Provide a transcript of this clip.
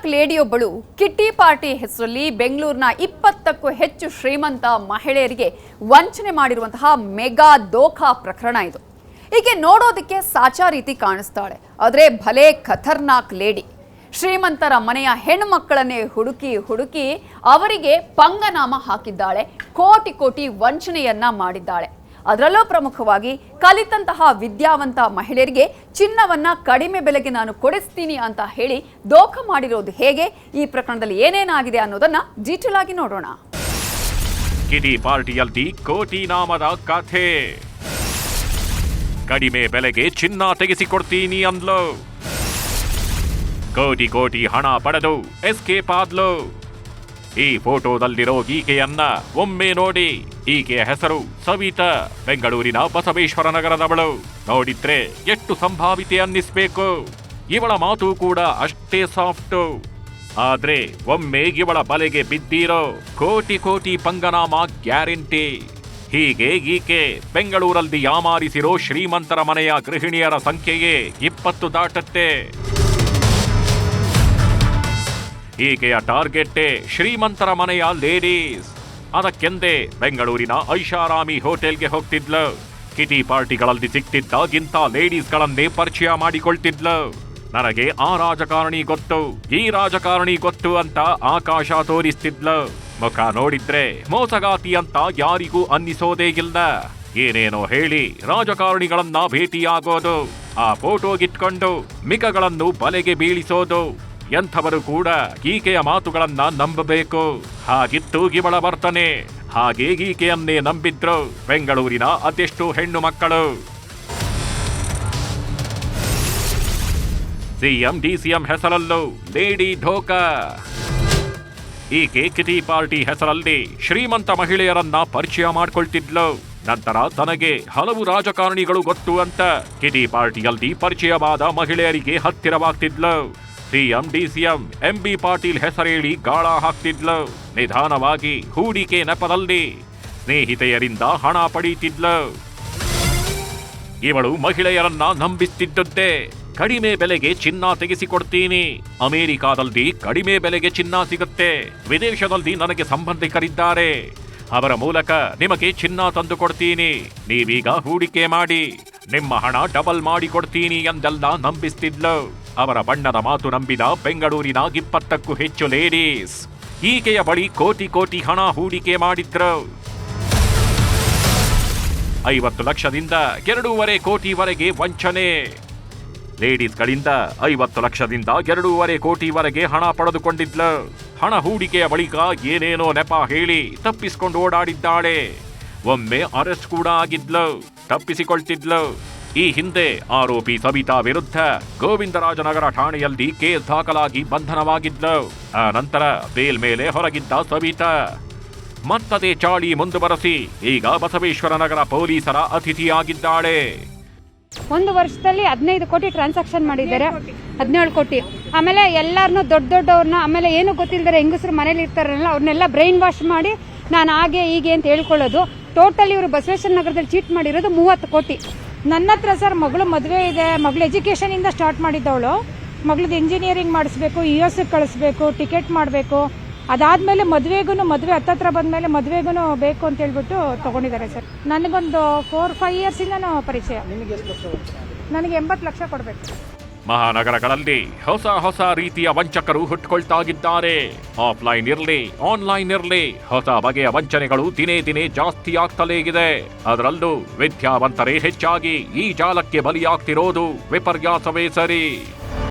ಖತರ್ನಾಕ್ ಲೇಡಿಯೊಬ್ಬಳು kitty party ಹೆಸರಲ್ಲಿ ಬೆಂಗಳೂರಿನ ಇಪ್ಪತ್ತಕ್ಕೂ ಹೆಚ್ಚು ಶ್ರೀಮಂತ ಮಹಿಳೆಯರಿಗೆ ವಂಚನೆ ಮಾಡಿರುವಂತಹ ಮೆಗಾ ದೋಖಾ ಪ್ರಕರಣ ಇದು. ಹೀಗೆ ನೋಡೋದಕ್ಕೆ ಸಾಚಾ ರೀತಿ ಕಾಣಿಸ್ತಾಳೆ. ಆದರೆ ಭಲೇ ಖತರ್ನಾಕ್ ಲೇಡಿ. ಶ್ರೀಮಂತರ ಮನೆಯ ಹೆಣ್ಮಕ್ಕಳನ್ನೇ ಹುಡುಕಿ ಹುಡುಕಿ ಅವರಿಗೆ ಪಂಗನಾಮ ಹಾಕಿದ್ದಾಳೆ. ಕೋಟಿ ಕೋಟಿ ವಂಚನೆಯನ್ನ ಮಾಡಿದ್ದಾಳೆ. ಅದರಲ್ಲೂ ಪ್ರಮುಖವಾಗಿ ಕಲಿತಂತಹ ವಿದ್ಯಾವಂತ ಮಹಿಳೆಯರಿಗೆ ಚಿನ್ನವನ್ನ ಕಡಿಮೆ ಬೆಲೆಗೆ ನಾನು ಕೊಡಿಸ್ತೀನಿ ಅಂತ ಹೇಳಿ ದೋಖ ಮಾಡಿರೋದು ಹೇಗೆ? ಈ ಪ್ರಕರಣದಲ್ಲಿ ಏನೇನಾಗಿದೆ ಅನ್ನೋದನ್ನ ಡೀಟೇಲ್ ನೋಡೋಣ. ಕಿಡಿ ಪಾರ್ಟಿಯಲ್ಲಿ ಕೋಟಿ ನಾಮದ ಕಥೆ. ಕಡಿಮೆ ಬೆಲೆಗೆ ಚಿನ್ನ ತೆಗೆಸಿಕೊಡ್ತೀನಿ ಅಂದ್ಲು. ಕೋಟಿ ಕೋಟಿ ಹಣ ಪಡೆದು ಎಸ್ಕೇಪ್ ಆದ್ಲು. ಈ ಫೋಟೋದಲ್ಲಿರೋ ಈಕೆಯನ್ನ ಒಮ್ಮೆ ನೋಡಿ. ಈಕೆಯ ಹೆಸರು ಸವಿತಾ, ಬೆಂಗಳೂರಿನ ಬಸವೇಶ್ವರ ನಗರದವಳು. ನೋಡಿದ್ರೆ ಎಷ್ಟು ಸಂಭಾವಿತೆ ಅನ್ನಿಸ್ಬೇಕು. ಇವಳ ಮಾತು ಕೂಡ ಅಷ್ಟೇ ಸಾಫ್ಟ್. ಆದ್ರೆ ಒಮ್ಮೆ ಇವಳ ಬಲೆಗೆ ಬಿದ್ದೀರೋ ಕೋಟಿ ಕೋಟಿ ಪಂಗನಾಮ ಗ್ಯಾರಂಟಿ. ಹೀಗೆ ಈಕೆ ಬೆಂಗಳೂರಲ್ಲಿ ಯಾಮಾರಿಸಿರೋ ಶ್ರೀಮಂತರ ಮನೆಯ ಗೃಹಿಣಿಯರ ಸಂಖ್ಯೆಯೇ ಇಪ್ಪತ್ತು ದಾಟತ್ತೆ. ಈಕೆಯ ಟಾರ್ಗೆಟ್ ಶ್ರೀಮಂತರ ಮನೆಯ ಲೇಡೀಸ್ ಅದಕ್ಕೆಂದೇ ಬೆಂಗಳೂರಿನ ಐಷಾರಾಮಿ ಹೋಟೆಲ್ಗೆ ಹೋಗ್ತಿದ್ಲು. ಕಿಟಿ ಪಾರ್ಟಿಗಳಲ್ಲಿ ಸಿಕ್ತಿದ್ದಾಗಿಂತ ಲೇಡೀಸ್ಗಳನ್ನೇ ಪರಿಚಯ ಮಾಡಿಕೊಳ್ತಿದ್ಲು. ನನಗೆ ಆ ರಾಜಕಾರಣಿ ಗೊತ್ತು, ಈ ರಾಜಕಾರಣಿ ಗೊತ್ತು ಅಂತ ಆಕಾಶ ತೋರಿಸ್ತಿದ್ಲು. ಮುಖ ನೋಡಿದ್ರೆ ಮೋಸಗಾತಿ ಅಂತ ಯಾರಿಗೂ ಅನ್ನಿಸೋದೇ ಇಲ್ಲ. ಏನೇನೋ ಹೇಳಿ ರಾಜಕಾರಣಿಗಳನ್ನ ಭೇಟಿಯಾಗೋದು, ಆ ಫೋಟೋಗಿಟ್ಕೊಂಡು ಮಿಕಗಳನ್ನು ಬಲೆಗೆ ಬೀಳಿಸೋದು ಎಂಥವರು ಕೂಡ ಈಕೆಯ ಮಾತುಗಳನ್ನ ನಂಬಬೇಕು. ಹಾಗಿತ್ತು ಇವಳ ವರ್ತನೆ. ಹಾಗೆ ಈಕೆಯನ್ನೇ ನಂಬಿದ್ರು ಬೆಂಗಳೂರಿನ ಅತಿಷ್ಟು ಹೆಣ್ಣು ಮಕ್ಕಳು. ಸಿಎಂ, ಡಿಸಿಎಂ ಹೆಸರಲ್ಲೂ ಲೇಡಿ ಢೋಕಾ. ಈಕೆ ಕಿಟಿ ಪಾರ್ಟಿ ಹೆಸರಲ್ಲಿ ಶ್ರೀಮಂತ ಮಹಿಳೆಯರನ್ನ ಪರಿಚಯ ಮಾಡಿಕೊಳ್ತಿದ್ಲು. ನಂತರ ತನಗೆ ಹಲವು ರಾಜಕಾರಣಿಗಳು ಗೊತ್ತು ಅಂತ ಕಿಟಿ ಪಾರ್ಟಿಯಲ್ಲಿ ಪರಿಚಯವಾದ ಮಹಿಳೆಯರಿಗೆ ಹತ್ತಿರವಾಗ್ತಿದ್ಲು. ಸಿಎಂ ಡಿಸಿಎಂ ಎಂಬಿ ಪಾಟೀಲ್ ಹೆಸರೇಳಿ ಗಾಳ ಹಾಕ್ತಿದ್ಲು. ನಿಧಾನವಾಗಿ ಹೂಡಿಕೆ ನೆಪದಲ್ಲಿ ಸ್ನೇಹಿತೆಯರಿಂದ ಹಣ ಪಡೀತಿದ್ಲು. ಇವಳು ಮಹಿಳೆಯರನ್ನ ನಂಬಿಸ್ತಿದ್ದಂತೆ ಕಡಿಮೆ ಬೆಲೆಗೆ ಚಿನ್ನ ತೆಗೆಸಿಕೊಡ್ತೀನಿ. ಅಮೆರಿಕಾದಲ್ಲಿ ಕಡಿಮೆ ಬೆಲೆಗೆ ಚಿನ್ನ ಸಿಗುತ್ತೆ. ವಿದೇಶದಲ್ಲಿ ನನಗೆ ಸಂಬಂಧಿಕರಿದ್ದಾರೆ. ಅವರ ಮೂಲಕ ನಿಮಗೆ ಚಿನ್ನ ತಂದು ಕೊಡ್ತೀನಿ ನೀವೀಗ ಹೂಡಿಕೆ ಮಾಡಿ, ನಿಮ್ಮ ಹಣ ಡಬಲ್ ಮಾಡಿ ಕೊಡ್ತೀನಿ ಎಂದೆಲ್ಲ ನಂಬಿಸ್ತಿದ್ಲು. ಅವರ ಬಣ್ಣದ ಮಾತು ನಂಬಿದ ಬೆಂಗಳೂರಿನ ಇಪ್ಪತ್ತಕ್ಕೂ ಹೆಚ್ಚು ಲೇಡೀಸ್ ಈಕೆಯ ಬಳಿ ಕೋಟಿ ಕೋಟಿ ಹಣ ಹೂಡಿಕೆ ಮಾಡಿದ್ರು. ಐವತ್ತು ಲಕ್ಷದಿಂದ ಎರಡೂವರೆ ಕೋಟಿವರೆಗೆ ವಂಚನೆ. ಲೇಡೀಸ್ಗಳಿಂದ ಐವತ್ತು ಲಕ್ಷದಿಂದ ಎರಡೂವರೆ ಕೋಟಿವರೆಗೆ ಹಣ ಪಡೆದುಕೊಂಡಿದ್ಲು. ಹಣ ಹೂಡಿಕೆಯ ಬಳಿಕ ಏನೇನೋ ನೆಪ ಹೇಳಿ ತಪ್ಪಿಸಿಕೊಂಡು ಓಡಾಡಿದ್ದಾಳೆ. ಒಮ್ಮೆ ಅರೆಸ್ಟ್ ಕೂಡ ಆಗಿದ್ಲು. ತಪ್ಪಿಸಿಕೊಳ್ತಿದ್ಲು. ಈ ಹಿಂದೆ ಆರೋಪಿ ಸವಿತಾ ವಿರುದ್ಧ ಗೋವಿಂದರಾಜನಗರ ಠಾಣೆಯಲ್ಲಿ ಕೇಸ್ ದಾಖಲಾಗಿ ಬಂಧನವಾಗಿದ್ಲು. ಆ ನಂತರ ಬೇಲ್ ಮೇಲೆ ಹೊರಗಿದ್ದ ಸವಿತಾ. ಮತ್ತದೇ ಚಾಳಿ ಮುಂದುವರೆಸಿ, ಈಗ ಬಸವೇಶ್ವರ ನಗರ ಪೊಲೀಸರ ಅತಿಥಿಯಾಗಿದ್ದಾಳೆ. ಒಂದು ವರ್ಷದಲ್ಲಿ ಹದಿನೈದು ಕೋಟಿ ಟ್ರಾನ್ಸಾಕ್ಷನ್ ಮಾಡಿದ್ದಾರೆ. ಹದಿನೇಳು ಕೋಟಿ. ಆಮೇಲೆ ಎಲ್ಲಾರನ್ನೂ ದೊಡ್ಡ ದೊಡ್ಡವ್ರನ್ನ ಆಮೇಲೆ ಏನು ಗೊತ್ತಿಲ್ಲದರೆ ಹೆಂಗಸರು ಮನೇಲಿ ಇರ್ತಾರಲ್ಲ ಅವ್ರನ್ನೆಲ್ಲ ಬ್ರೈನ್ ವಾಶ್ ಮಾಡಿ ನಾನು ಹಾಗೆ ಹೀಗೆ ಅಂತ ಹೇಳ್ಕೊಳ್ಳೋದು. ಟೋಟಲ್ ಇವರು ಬಸವೇಶ್ವರ ನಗರದಲ್ಲಿ ಚೀಟ್ ಮಾಡಿರೋದು ಮೂವತ್ತು ಕೋಟಿ. ನನ್ನ ಹತ್ರ ಸರ್ ಮಗಳು ಮದುವೆ ಇದೆ. ಮಗಳು ಎಜುಕೇಷನಿಂದ ಸ್ಟಾರ್ಟ್ ಮಾಡಿದ್ದವಳು. ಮಗಳದ್ದು ಇಂಜಿನಿಯರಿಂಗ್ ಮಾಡಿಸ್ಬೇಕು ಯು ಎಸ್ ಕಳಿಸ್ಬೇಕು ಟಿಕೆಟ್ ಮಾಡಬೇಕು. ಅದಾದಮೇಲೆ ಮದುವೆಗೂ ಮದುವೆ ಹತ್ತತ್ರ ಬಂದ್ಮೇಲೆ ಮದುವೆಗೂ ಬೇಕು ಅಂತ ಹೇಳ್ಬಿಟ್ಟು ತಗೊಂಡಿದ್ದಾರೆ ಸರ್. ನನಗೊಂದು ಫೋರ್ ಫೈವ್ ಇಯರ್ಸ್ ಇಂದನೂ ಪರಿಚಯ. ನನಗೆ ಎಂಬತ್ತು ಲಕ್ಷ ಕೊಡಬೇಕು. ಮಹಾನಗರಗಳಲ್ಲಿ ಹೊಸ ಹೊಸ ರೀತಿಯ ವಂಚಕರು ಹುಟ್ಕೊಳ್ತಾಗಿದ್ದಾರೆ. ಆಫ್ಲೈನ್ ಇರಲಿ, ಆನ್ಲೈನ್ ಇರಲಿ, ಹೊಸ ಬಗೆಯ ವಂಚನೆಗಳು ದಿನೇ ದಿನೇ ಜಾಸ್ತಿ ಆಗ್ತಲೇ ಇದೆ. ಅದರಲ್ಲೂ ವಿದ್ಯಾವಂತರೇ ಹೆಚ್ಚಾಗಿ ಈ ಜಾಲಕ್ಕೆ ಬಲಿಯಾಗ್ತಿರೋದು ವಿಪರ್ಯಾಸವೇ ಸರಿ.